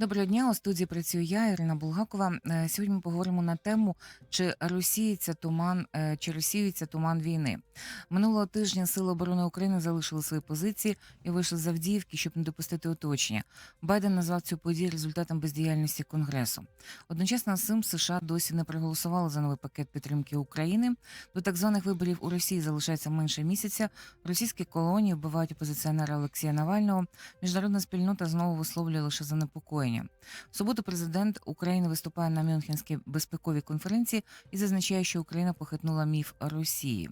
Доброго дня. У студії працюю я, Ірина Булгакова. Е, Сьогодні ми поговоримо на тему, чи розсіється туман, е, чи розсіюється туман війни. Минулого тижня Сили оборони України залишили свої позиції і вийшли з Авдіївки, щоб не допустити оточення. Байден назвав цю подію результатом бездіяльності Конгресу. Одночасно з цим США досі не проголосували за новий пакет підтримки України. До так званих виборів у Росії залишається менше місяця. Російські колонії вбивають опозиціонера Олексія Навального. Міжнародна спільнота знову висловлює лише занепокоєння. В суботу президент України виступає на Мюнхенській безпековій конференції і зазначає, що Україна похитнула міф Росії.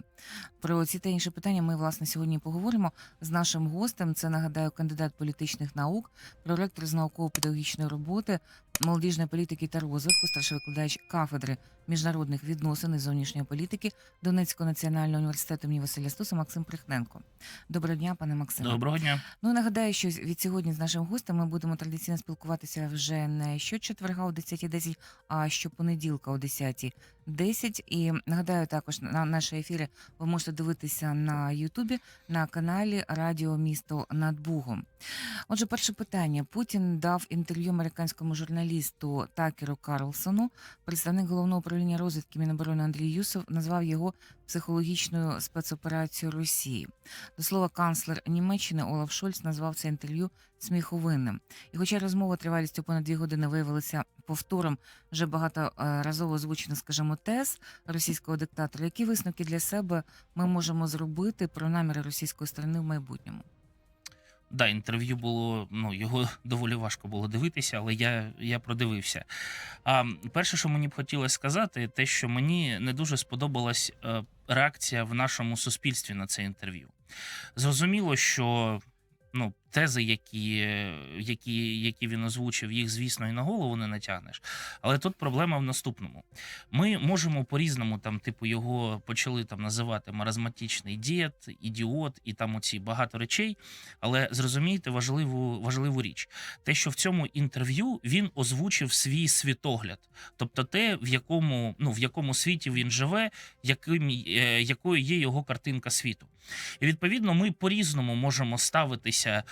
Про ці та інші питання ми власне сьогодні поговоримо з нашим гостем. Це нагадаю кандидат політичних наук, проректор з науково-педагогічної роботи, молодіжної політики та розвитку, старший викладач кафедри міжнародних відносин і зовнішньої політики Донецького національного університету імені Василя Стуса Максим Прихненко. Доброго дня, пане Максиме. Доброго дня. Ну нагадаю, що від сьогодні з нашим гостем ми будемо традиційно спілкуватися вже не щочетверга о 10.10, а щопонеділка о 10.10. І нагадаю, також на наші ефіри ви можете дивитися на Ютубі на каналі Радіо Місто над Бугом. Отже, перше питання: Путін дав інтерв'ю американському журналісту Такеру Карлсону. Представник головного управління розвідки Міноборони Андрій Юсов назвав його психологічною спецоперацією Росії. До слова, канцлер Німеччини Олаф Шольц назвав це інтерв'ю сміховинним. І хоча розмова тривалістю понад дві години виявилася повтором вже багаторазово озвучено, скажімо, тез російського диктатора, які висновки для себе ми можемо зробити про наміри російської сторони в майбутньому? Да, інтерв'ю було, ну його доволі важко було дивитися, але я, я продивився. А перше, що мені б хотілося сказати, те, що мені не дуже сподобалась е, реакція в нашому суспільстві на це інтерв'ю. Зрозуміло, що ну, тези, які, які, які він озвучив, їх, звісно, і на голову не натягнеш. Але тут проблема в наступному: ми можемо по-різному, там, типу, його почали там називати маразматичний дід, ідіот і там оці багато речей. Але зрозумійте важливу, важливу річ: те, що в цьому інтерв'ю він озвучив свій світогляд, тобто те, в якому, ну, в якому світі він живе, яким, е, якою є його картинка світу. І відповідно ми по-різному можемо ставитися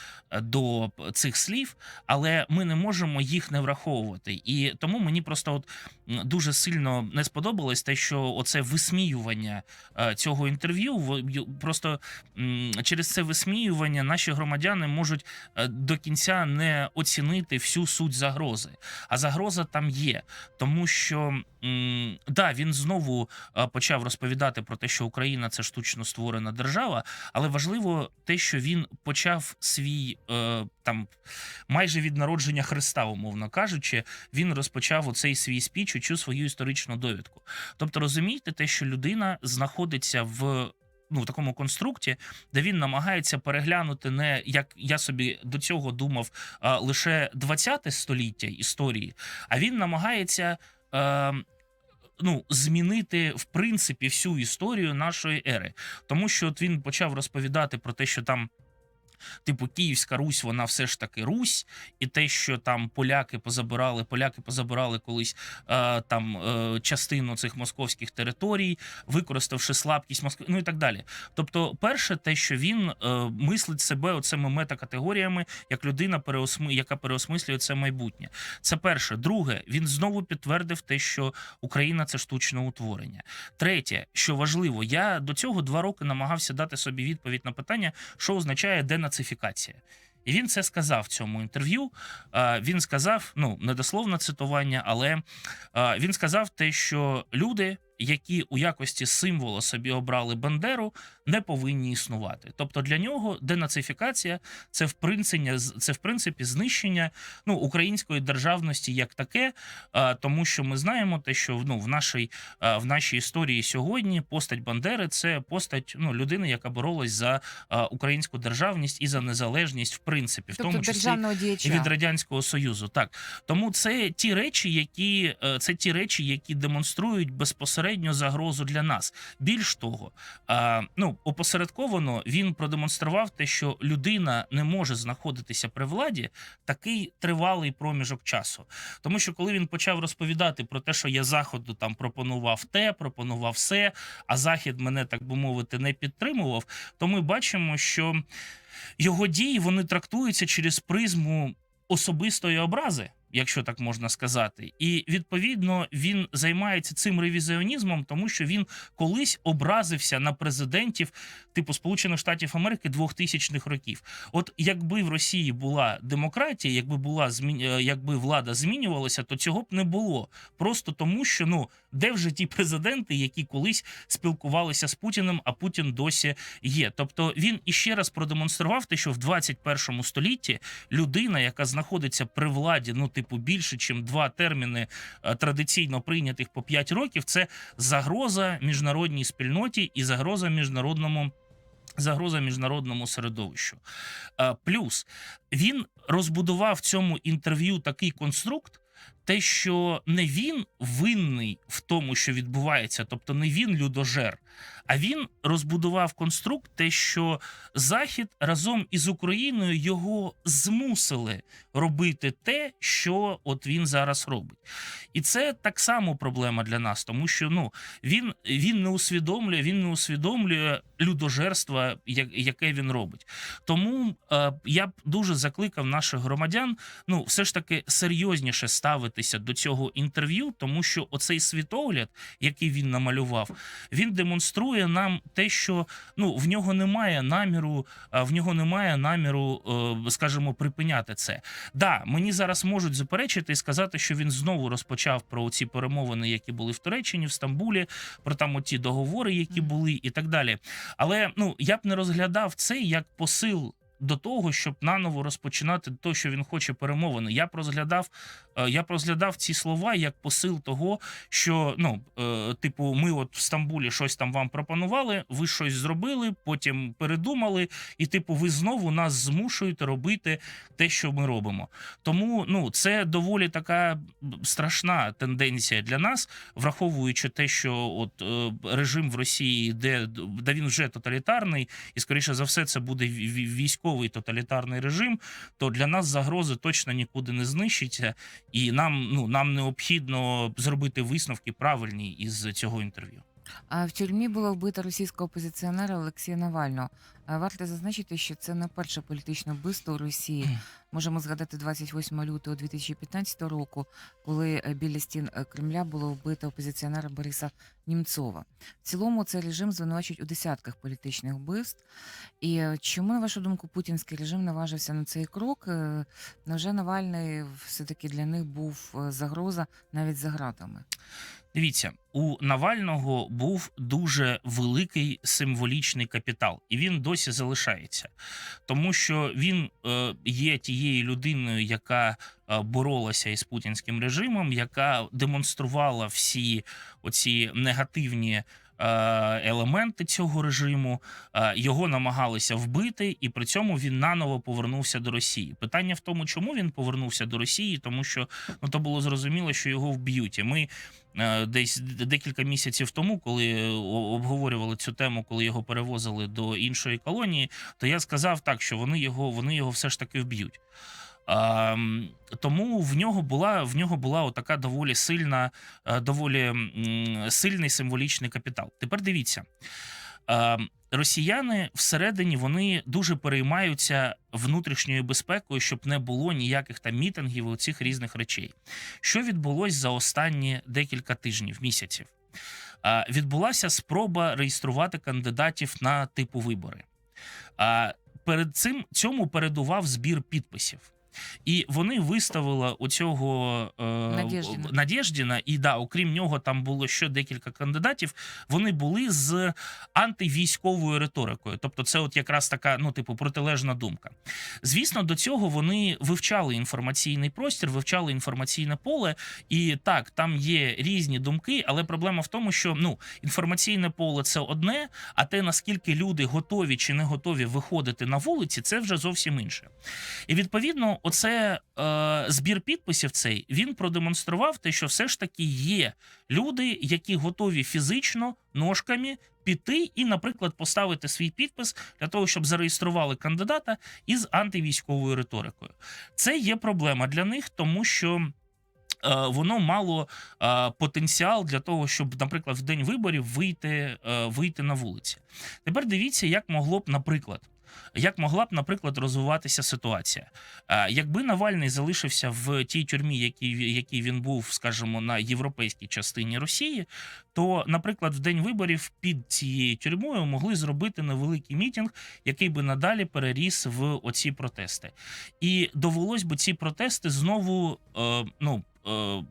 до цих слів, але ми не можемо їх не враховувати. І тому мені просто от дуже сильно не сподобалось те, що оце висміювання е, цього інтерв'ю просто через це висміювання наші громадяни можуть е, до кінця не оцінити всю суть загрози. А загроза там є, тому що да, він знову е, почав розповідати про те, що Україна це штучно створена держава, але важливо те, що він почав свій е, там майже від народження Христа, умовно кажучи, він розпочав оцей свій спіч, цю свою історичну довідку. Тобто, розумієте, те, що людина знаходиться в. Ну, в такому конструкті, де він намагається переглянути не як я собі до цього думав а, лише 20 століття історії, а він намагається е, ну, змінити в принципі всю історію нашої ери. Тому що от він почав розповідати про те, що там. Типу, Київська Русь, вона все ж таки Русь, і те, що там поляки позабирали, поляки позабирали колись е, там е, частину цих московських територій, використавши слабкість Москви, ну і так далі. Тобто, перше, те, що він е, мислить себе оцими метакатегоріями, як людина, переосми, яка переосмислює це майбутнє. Це перше. Друге, він знову підтвердив те, що Україна це штучне утворення. Третє, що важливо, я до цього два роки намагався дати собі відповідь на питання, що означає денацифікація. І він це сказав в цьому інтерв'ю. Е, Він сказав, ну недословне цитування, але е, він сказав те, що люди, які у якості символа собі обрали Бандеру, не повинні існувати. Тобто для нього денацифікація це в принципі, це в принципі знищення ну, української державності як таке, тому що ми знаємо те, що ну, в нашій в нашій історії сьогодні постать Бандери це постать ну, людини, яка боролась за українську державність і за незалежність, в принципі, в Тобто тому числі від радянського союзу. Так тому це ті речі, які е, це ті речі, які демонструють безпосередньо загрозу для нас. Більш того, а, опосередковано він продемонстрував те, що людина не може знаходитися при владі такий тривалий проміжок часу. Тому що коли він почав розповідати про те, що я заходу там пропонував те, пропонував все, а захід мене так би мовити не підтримував, то ми бачимо, що його дії вони трактуються через призму особистої образи якщо так можна сказати. І відповідно він займається цим ревізіонізмом, тому що він колись образився на президентів типу Сполучених Штатів Америки 2000-х років. От якби в Росії була демократія, якби була е, якби влада змінювалася, то цього б не було. Просто тому, що ну де вже ті президенти, які колись спілкувалися з Путіним, а Путін досі є. Тобто він іще раз продемонстрував те, що в 21 столітті людина, яка знаходиться при владі, ну типу більше, ніж два терміни е, традиційно прийнятих по 5 років, це загроза міжнародній спільноті і загроза міжнародному. Загроза міжнародному середовищу. Е, Плюс він розбудував в цьому інтерв'ю такий конструкт, те, що не він винний в тому, що відбувається, тобто не він людожер, а він розбудував конструкт, те, що Захід разом із Україною його змусили робити те, що от він зараз робить. І це так само проблема для нас, тому що ну він, він не усвідомлює, він не усвідомлює людожерства, яке він робить. Тому е, я б дуже закликав наших громадян ну, все ж таки серйозніше ставитися до цього інтерв'ю, тому що оцей світогляд, який він намалював, він демонструє нам те, що ну в нього немає наміру, в нього немає наміру, е, скажімо, припиняти це. Да, мені зараз можуть заперечити і сказати, що він знову розпочав про ці перемовини, які були в Туреччині, в Стамбулі, про там оті договори, які були, і так далі. Але ну я б не розглядав це як посил. До того, щоб наново розпочинати те, що він хоче перемовини, я розглядав, е, я розглядав ці слова як посил того, що ну, е, типу, ми от в Стамбулі щось там вам пропонували, ви щось зробили, потім передумали, і типу, ви знову нас змушуєте робити те, що ми робимо. Тому ну це доволі така страшна тенденція для нас, враховуючи те, що от е, режим в Росії, де, де він вже тоталітарний, і скоріше за все, це буде ві- ві- військовий тоталітарний режим. То для нас загрози точно нікуди не знищиться, і нам ну нам необхідно зробити висновки правильні із цього інтерв'ю. А в тюрмі було вбито російського опозиціонера Олексія Навального. А Варто зазначити, що це не перше політичне вбивство у Росії. Можемо згадати 28 лютого 2015 року, коли е, біля стін е, Кремля було вбито опозиціонера Бориса Німцова. В цілому цей режим звинувачують у десятках політичних вбивств. І е, чому, на вашу думку, путінський режим наважився на цей крок? Невже Навальний все-таки для них був загроза навіть за ґратами? Дивіться, у Навального був дуже великий символічний капітал, і він досі залишається, тому що він е, є тією людиною, яка е, боролася із путінським режимом, яка демонструвала всі оці негативні. е, Елементи цього режиму його намагалися вбити, і при цьому він наново повернувся до Росії. Питання в тому, чому він повернувся до Росії, тому що ну то було зрозуміло, що його вб'ють. І ми десь декілька місяців тому, коли обговорювали цю тему, коли його перевозили до іншої колонії, то я сказав так, що вони його, вони його все ж таки вб'ють. А, тому в нього була в нього була отака доволі сильна, е, доволі сильний символічний капітал. Тепер дивіться. Е, Росіяни всередині вони дуже переймаються внутрішньою безпекою, щоб не було ніяких там мітингів і цих різних речей. Що відбулось за останні декілька тижнів, місяців? Е, Відбулася спроба реєструвати кандидатів на типу вибори. А перед цим цьому передував збір підписів. І вони виставили оцього е, Надєждіна. Надєждіна, і да, окрім нього, там було ще декілька кандидатів. Вони були з антивійськовою риторикою. Тобто, це от якраз така, ну, типу, протилежна думка. Звісно, до цього вони вивчали інформаційний простір, вивчали інформаційне поле, і так, там є різні думки, але проблема в тому, що ну інформаційне поле це одне, а те наскільки люди готові чи не готові виходити на вулиці, це вже зовсім інше. І відповідно, оце е, збір підписів цей він продемонстрував те, що все ж таки є люди, які готові фізично ножками піти і, наприклад, поставити свій підпис для того, щоб зареєстрували кандидата із антивійськовою риторикою. Це є проблема для них, тому що. е, Воно мало е, потенціал для того, щоб, наприклад, в день виборів вийти, е, вийти на вулиці. Тепер дивіться, як могло б, наприклад, як могла б, наприклад, розвиватися ситуація. Е, Якби Навальний залишився в тій тюрмі, якій, він був, скажімо, на європейській частині Росії, то, наприклад, в день виборів під цією тюрмою могли зробити невеликий мітинг, який би надалі переріс в оці протести. І довелось би ці протести знову е, ну. Е,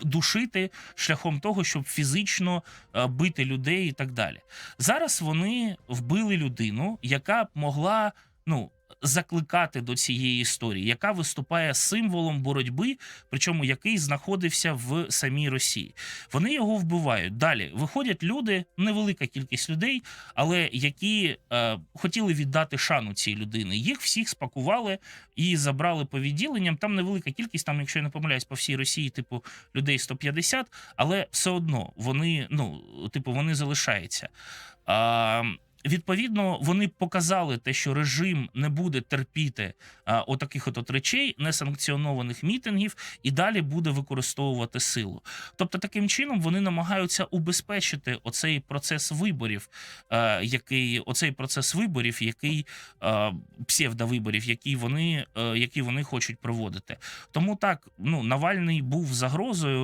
Душити шляхом того, щоб фізично е, бити людей і так далі. Зараз вони вбили людину, яка могла ну закликати до цієї історії, яка виступає символом боротьби, причому який знаходився в самій Росії. Вони його вбивають. Далі виходять люди, невелика кількість людей, але які е, хотіли віддати шану цій людини. Їх всіх спакували і забрали по відділенням. Там невелика кількість, там, якщо я не помиляюсь, по всій Росії, типу людей 150, але все одно вони, ну, типу, вони залишаються. А, Відповідно, вони показали те, що режим не буде терпіти а, отаких от, речей, несанкціонованих мітингів, і далі буде використовувати силу. Тобто, таким чином вони намагаються убезпечити оцей процес виборів, е, який оцей процес виборів, який е, псевдовиборів, які вони, е, які вони хочуть проводити. Тому так, ну Навальний був загрозою.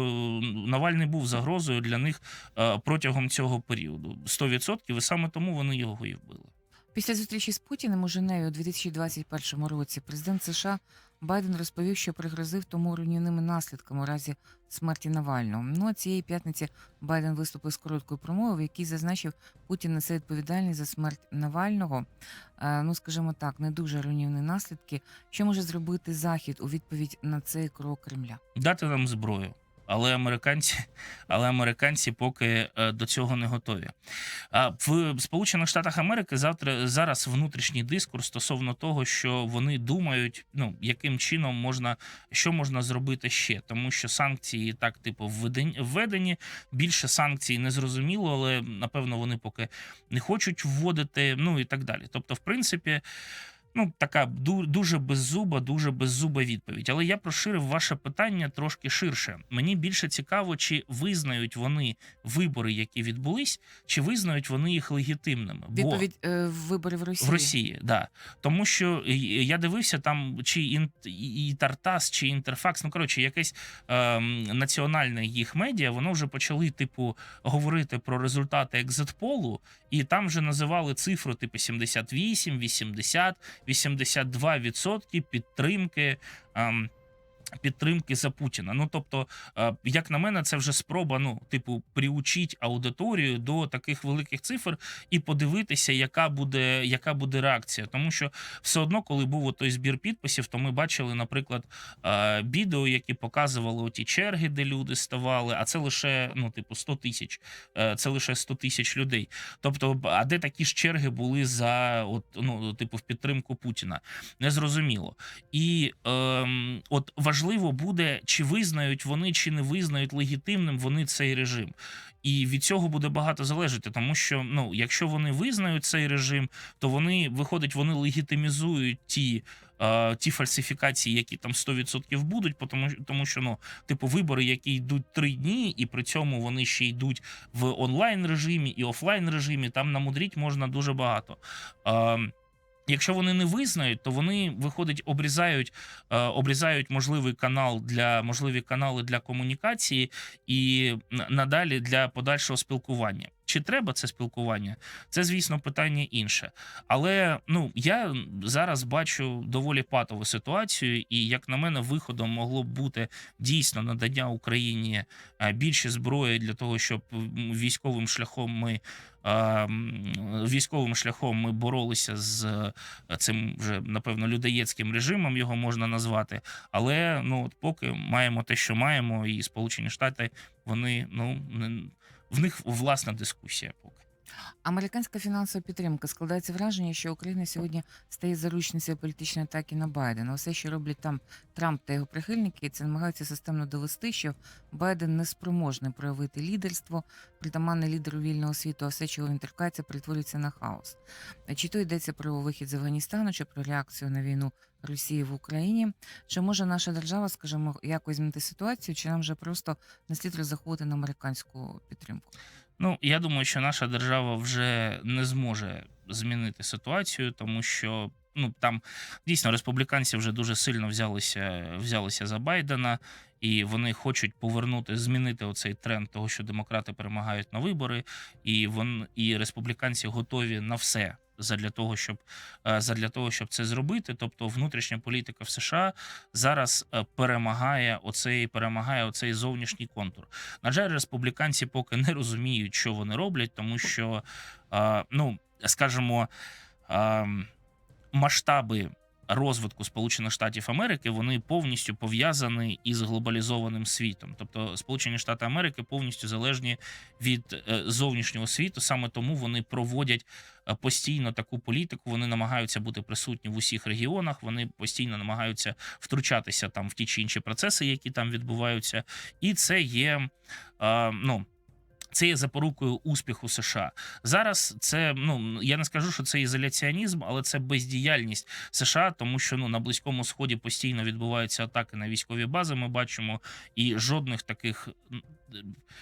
Навальний був загрозою для них е, протягом цього періоду. 100%, і саме тому вони його і вбили. Після зустрічі з Путіним у Женеві у 2021 році президент США Байден розповів, що пригрозив тому руйнівними наслідками у разі смерті Навального. Ну а цієї п'ятниці Байден виступив з короткою промовою, в якій зазначив, Путін несе відповідальність за смерть Навального. Е, ну, скажімо так, не дуже руйнівні наслідки. Що може зробити Захід у відповідь на цей крок Кремля? Дати нам зброю. Але американці, але американці поки е, до цього не готові. В Сполучених Штатах Америки завтра зараз внутрішній дискурс стосовно того, що вони думають, ну яким чином можна що можна зробити ще, тому що санкції так типу введені, введені. Більше санкцій не зрозуміло, але напевно вони поки не хочуть вводити. Ну і так далі. Тобто, в принципі. Ну, така ду- дуже беззуба, дуже беззуба відповідь. Але я проширив ваше питання трошки ширше. Мені більше цікаво, чи визнають вони вибори, які відбулись, чи визнають вони їх легітимними. Бо Відповідь е, виборів в Росії. в Росії, да. Тому що е, я дивився там чи ін, і Тартас, чи Інтерфакс, ну коротше, якесь ем, національне їх медіа, воно вже почали, типу, говорити про результати екзитполу, і там вже називали цифру, типу, 78, 80, 82% підтримки. Ем, Підтримки за Путіна. Ну тобто, е, як на мене, це вже спроба, ну, типу, приучити аудиторію до таких великих цифр і подивитися, яка буде, яка буде реакція. Тому що все одно, коли був той збір підписів, то ми бачили, наприклад, е, відео, які показували ті черги, де люди ставали. А це лише ну, типу, 100 тисяч. Е, Це лише 100 тисяч людей. Тобто, а де такі ж черги були за от, ну, типу, в підтримку Путіна? Незрозуміло. І ем, от важливо буде, чи визнають вони, чи не визнають легітимним вони цей режим. І від цього буде багато залежати, тому що ну, якщо вони визнають цей режим, то вони виходить, вони легітимізують ті. е, Ті фальсифікації, які там 100% будуть, тому, тому що ну, типу, вибори, які йдуть три дні, і при цьому вони ще йдуть в онлайн режимі і офлайн режимі, там намудріть можна дуже багато. Е, Якщо вони не визнають, то вони виходить, обрізають, е, обрізають можливий канал для можливі канали для комунікації і надалі для подальшого спілкування. Чи треба це спілкування? Це, звісно, питання інше. Але ну я зараз бачу доволі патову ситуацію, і як на мене, виходом могло б бути дійсно надання Україні е, більше зброї для того, щоб військовим шляхом ми. е, Військовим шляхом ми боролися з е, цим вже напевно людоєцьким режимом, його можна назвати. Але ну от поки маємо те, що маємо, і Сполучені Штати вони ну в них власна дискусія. Поки Американська фінансова підтримка складається враження, що Україна сьогодні стає заручницею політичної атаки на Байдена. Усе, що роблять там Трамп та його прихильники, це намагаються системно довести, що Байден не спроможний проявити лідерство, притаманне лідеру вільного світу, а все, чого він торкається, перетворюється на хаос. Чи то йдеться про вихід з Афганістану, чи про реакцію на війну Росії в Україні? Чи може наша держава, скажімо, якось змінити ситуацію, чи нам вже просто не слід розраховувати на американську підтримку? Ну я думаю, що наша держава вже не зможе змінити ситуацію, тому що ну там дійсно республіканці вже дуже сильно взялися, взялися за Байдена, і вони хочуть повернути, змінити оцей тренд того, що демократи перемагають на вибори, і вон і республіканці готові на все. Задля того, щоб е, задля того, щоб це зробити, тобто внутрішня політика в США зараз е, перемагає оцей перемагає оцей зовнішній контур. На жаль, республіканці поки не розуміють, що вони роблять, тому що е, ну скажімо, е, масштаби розвитку Сполучених Штатів Америки вони повністю пов'язані із глобалізованим світом. Тобто, Сполучені Штати Америки повністю залежні від е, зовнішнього світу. Саме тому вони проводять е, постійно таку політику. Вони намагаються бути присутні в усіх регіонах. Вони постійно намагаються втручатися там в ті чи інші процеси, які там відбуваються, і це є е, ну. Це є запорукою успіху США. Зараз це ну я не скажу, що це ізоляціонізм, але це бездіяльність США, тому що ну на близькому сході постійно відбуваються атаки на військові бази. Ми бачимо, і жодних таких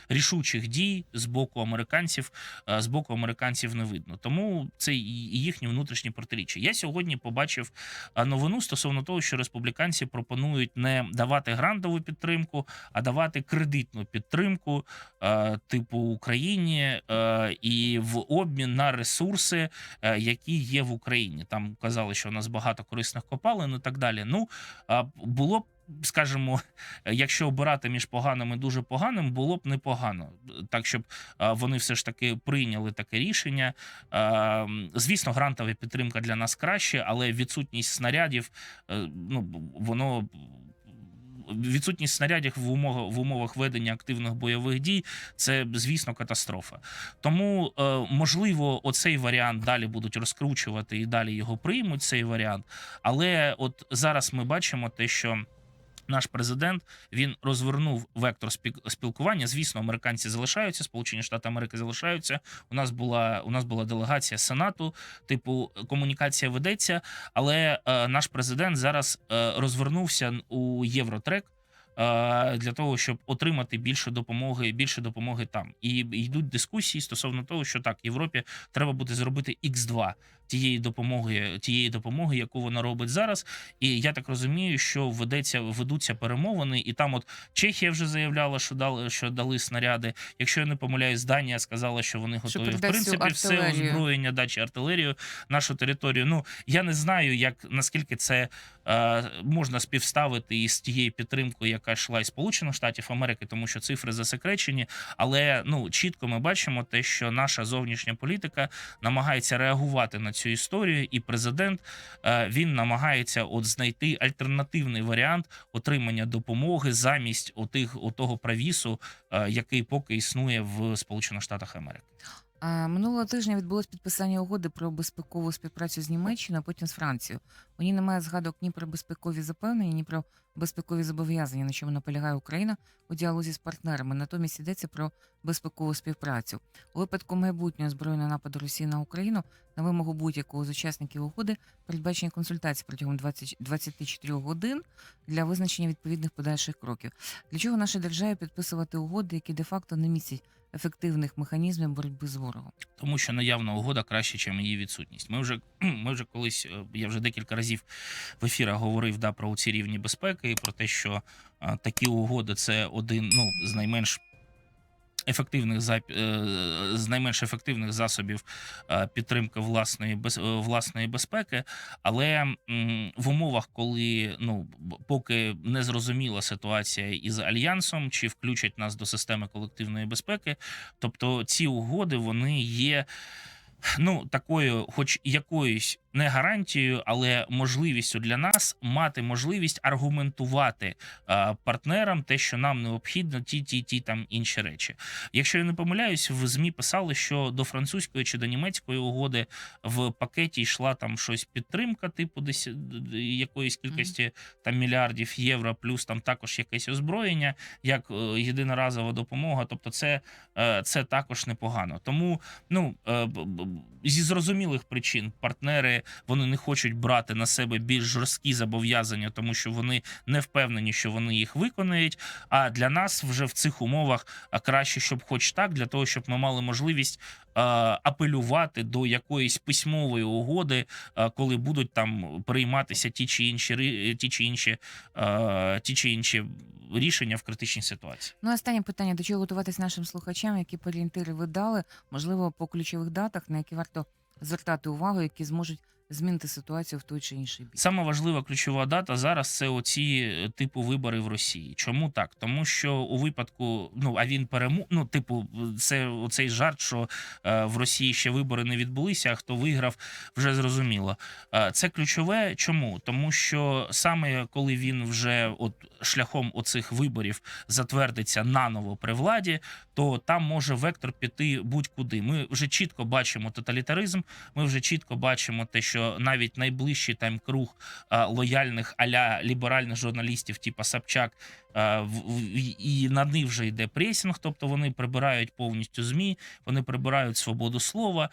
рішучих дій з боку американців е, з боку американців не видно. Тому це і їхні внутрішні протиріччя. Я сьогодні побачив е, новину стосовно того, що республіканці пропонують не давати грантову підтримку, а давати кредитну підтримку, е, типу Україні, і в обмін на ресурси, які є в Україні. Там казали, що у нас багато корисних копалин і так далі. Ну було б. Скажімо, якщо обирати між поганим і дуже поганим, було б непогано, так щоб е, вони все ж таки прийняли таке рішення. Е, Звісно, грантова підтримка для нас краще, але відсутність снарядів, е, ну воно відсутність снарядів в умовах в умовах ведення активних бойових дій це звісно катастрофа. Тому можливо, оцей варіант далі будуть розкручувати і далі його приймуть. Цей варіант, але от зараз ми бачимо те, що. Наш президент він розвернув вектор спі- спілкування. Звісно, американці залишаються, Сполучені Штати Америки залишаються. У нас була у нас була делегація Сенату, типу комунікація ведеться. Але е, наш президент зараз е, розвернувся у Євротрек. е, Для того щоб отримати більше допомоги, більше допомоги там, і йдуть дискусії стосовно того, що так Європі треба буде зробити x 2 тієї допомоги, тієї допомоги, яку вона робить зараз. І я так розумію, що ведеться ведуться перемовини, і там, от Чехія вже заявляла, що дали що дали снаряди. Якщо я не помиляюсь, Данія сказала, що вони готові в принципі все озброєння, дачі артилерію, нашу територію. Ну я не знаю, як наскільки це е, можна співставити із тією підтримкою, яка йшла із Сполучених Штатів Америки, тому що цифри засекречені. Але ну чітко ми бачимо те, що наша зовнішня політика намагається реагувати на цю історію, і президент е, він намагається от знайти альтернативний варіант отримання допомоги замість отих отого правісу, е, який поки існує в Сполучених Штатах Америки. Минулого тижня відбулось підписання угоди про безпекову співпрацю з Німеччиною, а потім з Францією. У ній немає згадок ні про безпекові запевнення, ні про безпекові зобов'язання, на чому наполягає Україна у діалозі з партнерами. Натомість йдеться про безпекову співпрацю. У випадку майбутнього збройного нападу Росії на Україну на вимогу будь-якого з учасників угоди передбачені консультації протягом 20, 24 годин для визначення відповідних подальших кроків. Для чого нашій державі підписувати угоди, які де-факто не містять ефективних механізмів боротьби з ворогом? тому що наявна угода краще, ніж її відсутність. Ми вже ми вже колись, е, я вже декілька разів в ефірах говорив да, про ці рівні безпеки, і про те, що а, такі угоди це один ну, з найменш. Ефективних зап- е, з найменш ефективних засобів е, підтримки власної без е, власної безпеки, але в умовах, коли ну поки не зрозуміла ситуація із альянсом, чи включать нас до системи колективної безпеки, тобто ці угоди вони є ну такою, хоч якоюсь не гарантією, але можливістю для нас мати можливість аргументувати е, партнерам те, що нам необхідно, ті, ті, ті там інші речі. Якщо я не помиляюсь, в змі писали, що до французької чи до німецької угоди в пакеті йшла там щось підтримка, типу десь якоїсь кількості там мільярдів євро, плюс там також якесь озброєння, як е, єдиноразова допомога. Тобто, це, е, це також непогано. Тому ну е, зі зрозумілих причин партнери вони не хочуть брати на себе більш жорсткі зобов'язання, тому що вони не впевнені, що вони їх виконають. А для нас вже в цих умовах краще, щоб хоч так, для того, щоб ми мали можливість апелювати до якоїсь письмової угоди, коли будуть там прийматися ті чи інші ті чи інші ті чи інші рішення в критичній ситуації. Ну, останнє питання: до чого готуватись нашим слухачам, які орієнтири ви дали, можливо, по ключових датах, на які варто звертати увагу, які зможуть змінити ситуацію в той чи інший бік. Саме важлива ключова дата зараз це оці е, типу вибори в Росії. Чому так? Тому що у випадку, ну а він перему... ну, типу, це оцей жарт, що е, в Росії ще вибори не відбулися, а хто виграв, вже зрозуміло. Е, це ключове. Чому? Тому що саме коли він вже от шляхом оцих виборів затвердиться наново при владі, то там може вектор піти будь-куди. Ми вже чітко бачимо тоталітаризм. Ми вже чітко бачимо те, що навіть найближчий там круг лояльних аля ліберальних журналістів, типа в- і на них вже йде пресінг, тобто вони прибирають повністю змі, вони прибирають свободу слова.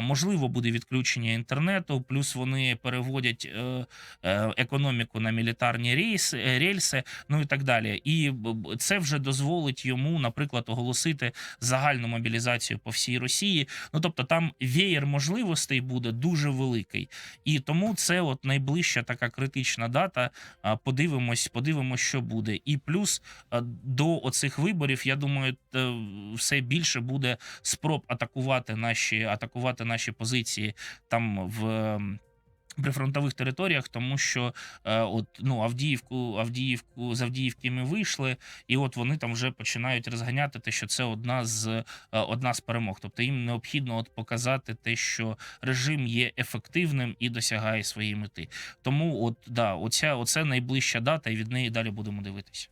Можливо, буде відключення інтернету, плюс вони переводять е, е, економіку на мілітарні рейси, е, рельси, ну і так далі. І це вже дозволить йому, наприклад, оголосити загальну мобілізацію по всій Росії. Ну тобто там веєр можливостей буде дуже великий, і тому це от найближча така критична дата. Подивимось, подивимось, що буде. І плюс до оцих виборів, я думаю, е, все більше буде спроб атакувати наші атакувати наші позиції там в. Прифронтових територіях, тому що е, от ну Авдіївку, Авдіївку з Авдіївки ми вийшли, і от вони там вже починають розганяти те, що це одна з е, одна з перемог. Тобто їм необхідно от показати те, що режим є ефективним і досягає своєї мети. Тому, от да, оця оце найближча дата, і від неї далі будемо дивитися.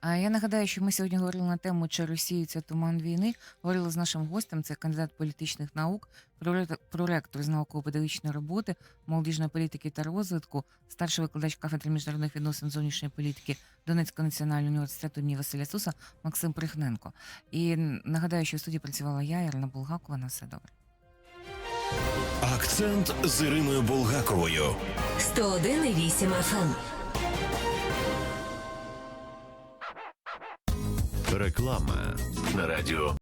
А я нагадаю, що ми сьогодні говорили на тему, чи розсіюється туман війни. Говорили з нашим гостем, це кандидат політичних наук, проректор- проректор з науково-педагогічної роботи, молодіжної політики та розвитку, старший викладач кафедри міжнародних відносин зовнішньої політики Донецького національного університету імені Василя Суса Максим Прихненко. І нагадаю, що в студії працювала я, Ірина Булгакова. На все добре. Акцент з Іриною Булгаковою. 101,8 FM. Реклама на радіо